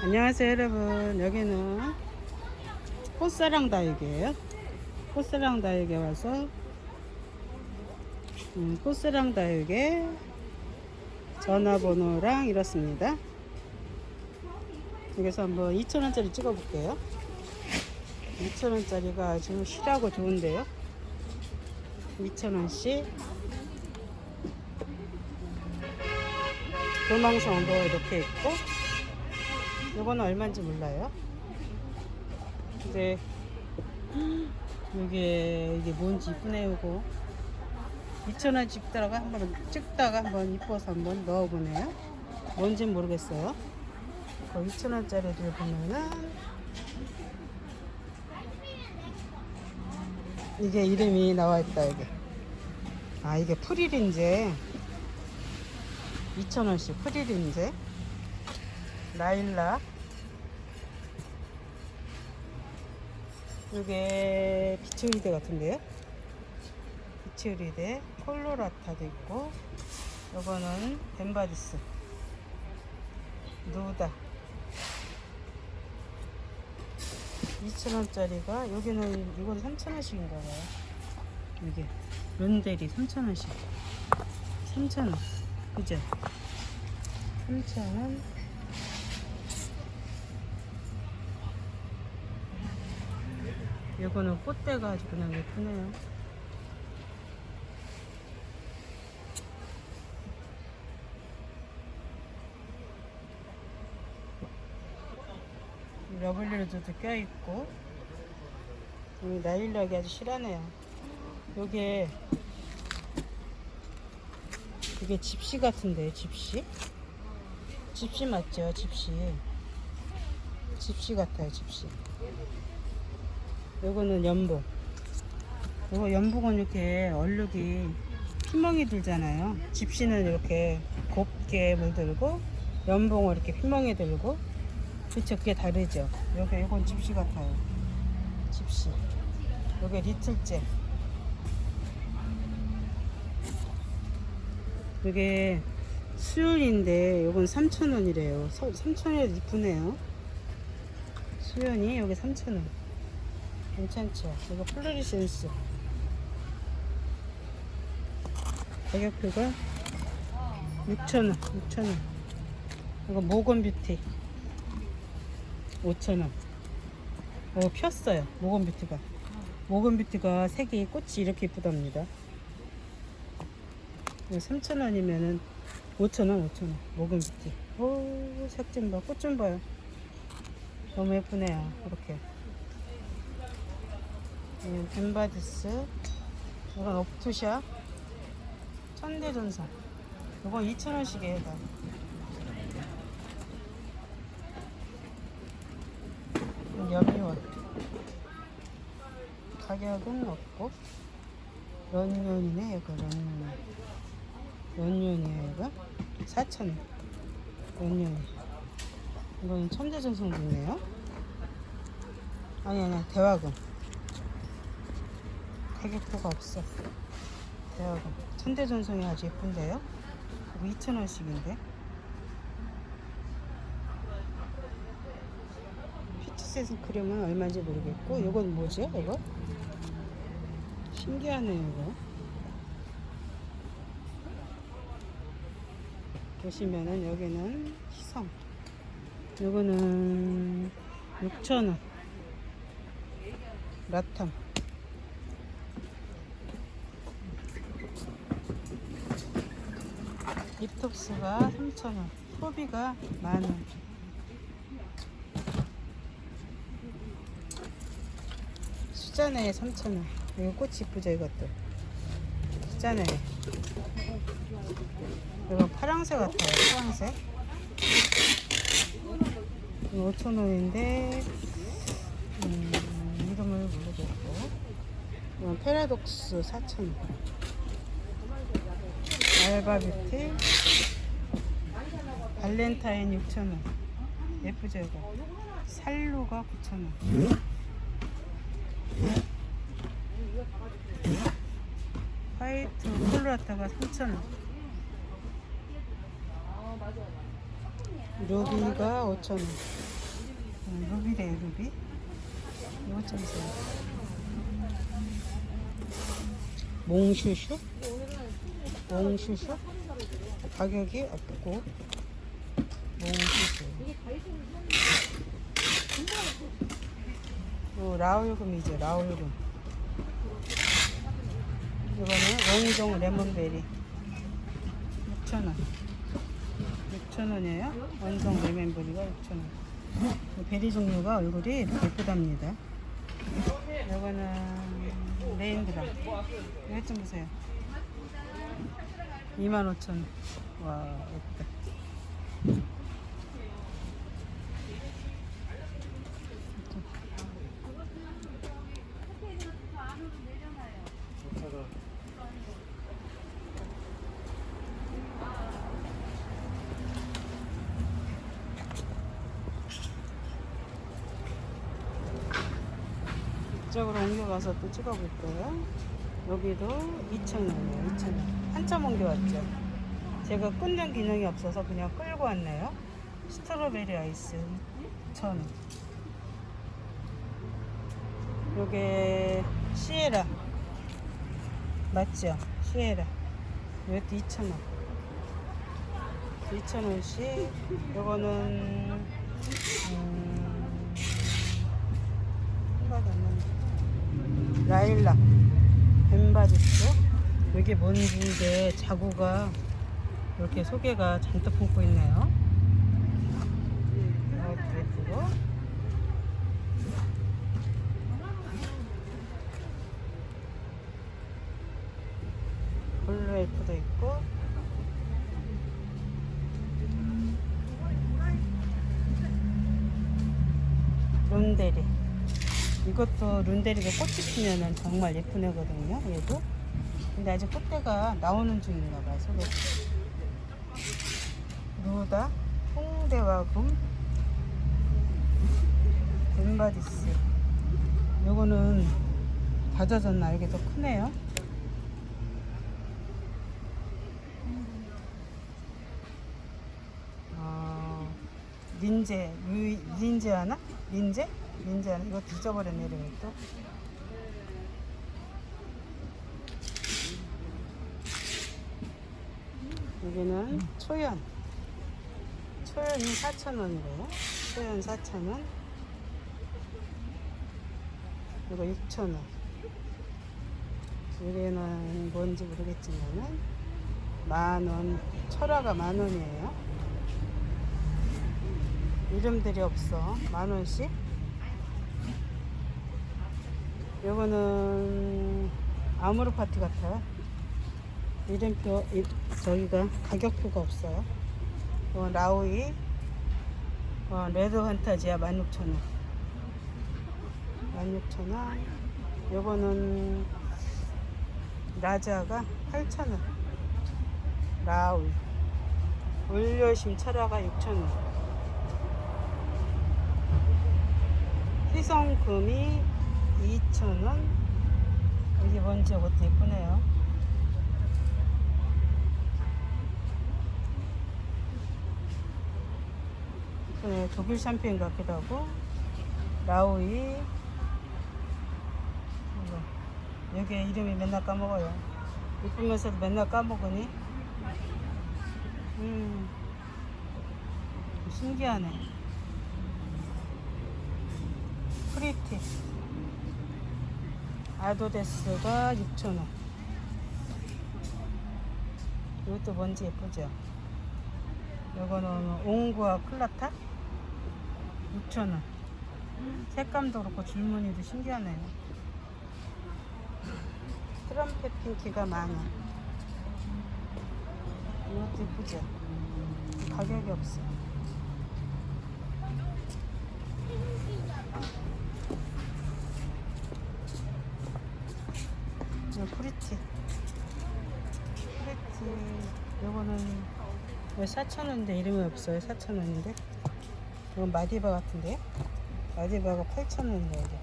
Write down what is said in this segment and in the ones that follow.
안녕하세요 여러분. 여기는 꽃사랑 다육이에요 꽃사랑 다육에 와서 음, 꽃사랑 다육에 전화번호랑 이렇습니다. 여기서 한번 2,000원짜리 찍어 볼게요. 2,000원짜리가 아주 실하고 좋은데요. 2,000원씩 도망성도 이렇게 있고 요거는 얼마인지 몰라요. 근데 이게 이게 뭔지 이쁘네요, 요거. 2,000원 찍다가 한번 찍다가 한번 이뻐서 한번 넣어보네요. 뭔지 모르겠어요. 그 2,000원짜리들 보면은 이게 이름이 나와 있다 이게. 아 이게 프릴인제 2,000원씩 프릴인제 라일락 이게 비치의리대 같은데요? 비치의리대 콜로라타도 있고 요거는 벤바디스 누다. 2,000원짜리가 여기는 이건 3,000원씩인가 봐요. 이게 런데리 3,000원씩. 3,000원. 그죠? 3,000원 이거는 꽃대가 아주 그냥 예쁘네요. 러블리로도 껴있고 이 나일락이 아주 실하네요. 요게 이게 집시 같은데 집시? 집시 맞죠? 집시 집시 같아요 집시 요거는 연복. 요거 연복은 이렇게 얼룩이 피멍이 들잖아요. 집시는 이렇게 곱게 물들고 연봉은 이렇게 피멍이 들고 그쵸 그게 다르죠. 요게 요건 집시 같아요. 집시. 요게 리틀째. 요게 수연인데 요건 3,000원이래요. 3,000원에도 이쁘네요. 수연이 요게 3,000원. 괜찮죠? 이거 플로리센스. 가격표가 6,000원 6,000원. 이거 모건 뷰티. 5,000원. 어 폈어요. 모건 뷰티가. 모건 뷰티가 색이 꽃이 이렇게 이쁘답니다. 이거 3,000원이면은 5,000원 5,000원. 모건 뷰티. 오 색 좀 봐. 꽃 좀 봐요. 너무 예쁘네요. 이렇게 음, 벤바디스 이건 옵투샤 천대전선 이건 2,000원씩이에요 다. 이건 염이원. 가격은 없고 런년이네 이거 런년 런년이에요 이거? 4,000원 런년이 이거는 천대전선도 있네요? 아니 아니 대화금 가격표가 없어. 대화금. 천대전송이 아주 예쁜데요? 이거 2,000원씩인데? 피트셋은 크림은 얼마인지 모르겠고, 이건 뭐죠? 이거? 신기하네요, 이거. 보시면은 여기는 희성. 이거는 6,000원. 라탐. 립톡스가 3,000원, 소비가 만원. 수자네에 3,000원. 이거 꽃이 이쁘죠, 이것도. 수자네. 이거 파랑새 같아요. 이거 5,000원인데, 음, 이름을 모르겠고. 이건 페라독스 4,000원. 알바뷰티. 발렌타인 6,000원. 예쁘죠 이거? 살루가 9,000원. 화이트 콜라타가 3,000원. 루비가 5,000원. 음, 루비래요 루비. 이것 좀 보세요. 몽슈슈 몽슈슈 가격이 없고 몽슈슈 요 라울금이죠 라울금. 이거는 원종 레몬베리. 6,000원. 6,000원이에요? 원종 레몬베리가 6,000원. 베리 종류가 얼굴이 예쁘답니다. 이거는 레인드라 이것 좀 보세요 25,000원 와 예쁘다 이쪽으로 옮겨가서 또 찍어볼 거예요. 여기도 2,000원이에요. 2,000원. 한참 옮겨왔죠. 제가 끊는 기능이 없어서 그냥 끌고 왔네요. 스트로베리 아이스 2,000원. 요게 시에라. 맞죠? 시에라. 이것도 2,000원. 2,000원씩. 요거는, 음, 생각이 안 나네. 라일락 벤바지스 이게 뭔지인데 자구가 이렇게 속에가 잔뜩 품고 있네요. 이것도 예쁘고 블루 엘프도 있고 룬데리 이것도 룬데리가 꽃이 피면은 정말 예쁜 애거든요. 얘도. 근데 아직 꽃대가 나오는 중인가 봐요. 속에. 루다, 홍대와금, 벤바디스. 요거는 다져졌나 이게 더 크네요. 어, 린제, 유, 린제 하나? 린제? 하나? 이거 뒤져버렸네, 이름이 또. 여기는 초연. 초연이 4,000원이래요. 초연 4,000원. 이거 6,000원. 여기는 뭔지 모르겠지만은 만원. 철화가 만원이에요. 이름들이 없어. 만 원씩. 요거는 아무르 파티 같아요. 이름표 이- 저기가 가격표가 없어요. 어, 라우이 어, 레드 환타지야 16,000원. 16,000원. 요거는 라자가 8,000원. 라우이. 올려심 철화가 6,000원. 희성금이 2,000원. 이게 뭔지 이것도 예쁘네요. 네, 독일 샴페인 같기도 하고. 이거. 여기 이름이 맨날 까먹어요. 이쁘면서도 맨날 까먹으니. 음. 신기하네. 프리티 아도데스가 6,000원. 이것도 뭔지 예쁘죠? 이거는 옹구와 플라타? 6,000원. 색감도 그렇고 줄무늬도 신기하네요. 트럼펫 핑키가 만원. 이것도 예쁘죠? 가격이 없어 이거 프리티. 프리티 요거는 왜 4,000원인데 이름이 없어요? 4,000원인데? 이건 마디바 같은데요? 마디바가 8,000원인데 이게.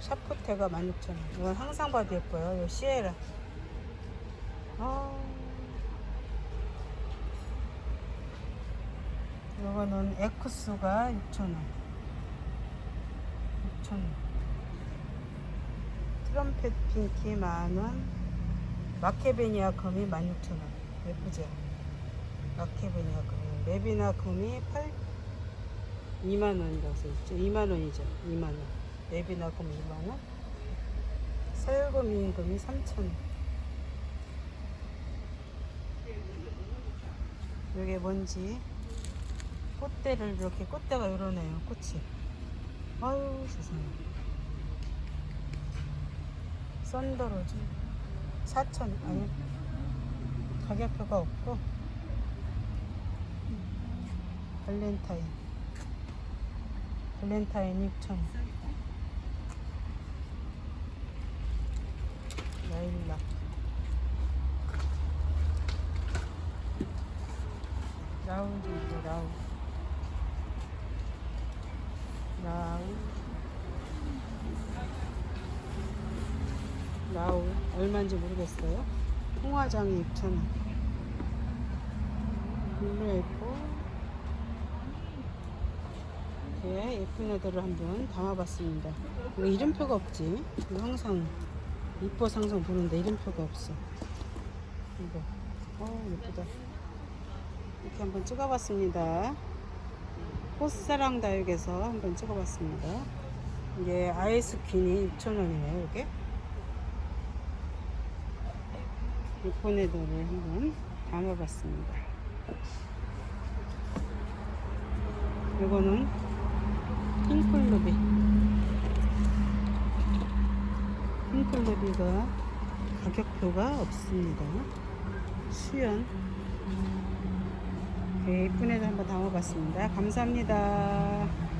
샤프테가 16,000원. 이건 항상 봐도 예뻐요. 요 시에라. 아. 요거는 에쿠스가 6,000원. 6,000원. 트럼펫 핑키 만원. 마케베니아 금이 16,000원. 예쁘죠? 마케베니아 금이. 레비나 금이 8, 2만원이라고 써있죠. 2만원이죠. 2만원. 레비나 금 2만원. 서열금 임금이 3,000원. 이게 뭔지 꽃대를 이렇게 꽃대가 이러네요 꽃이 아유 세상에 썬더로즈. 4천 아니 가격표가 없고. 발렌타인. 발렌타인 6천. 라일락. 라운지 이제 라운 라운 라운 얼마인지 모르겠어요. 홍화장이 6,000원. 블루 예뻐. 이렇게 예쁜 애들을 한번 담아봤습니다. 이름표가 없지. 항상 이뻐서 항상 보는데 이름표가 없어. 이거. 어 예쁘다. 이렇게 한번 찍어봤습니다. 꽃사랑 다육에서 한번 찍어봤습니다. 이게 아이스퀸이 6,000원이네요, 이게. 애들을 한번 담아봤습니다. 이거는 핑클루비. 핑클루비가 가격표가 없습니다. 수연. 네, 예쁜 애들 한번 담아봤습니다. 감사합니다.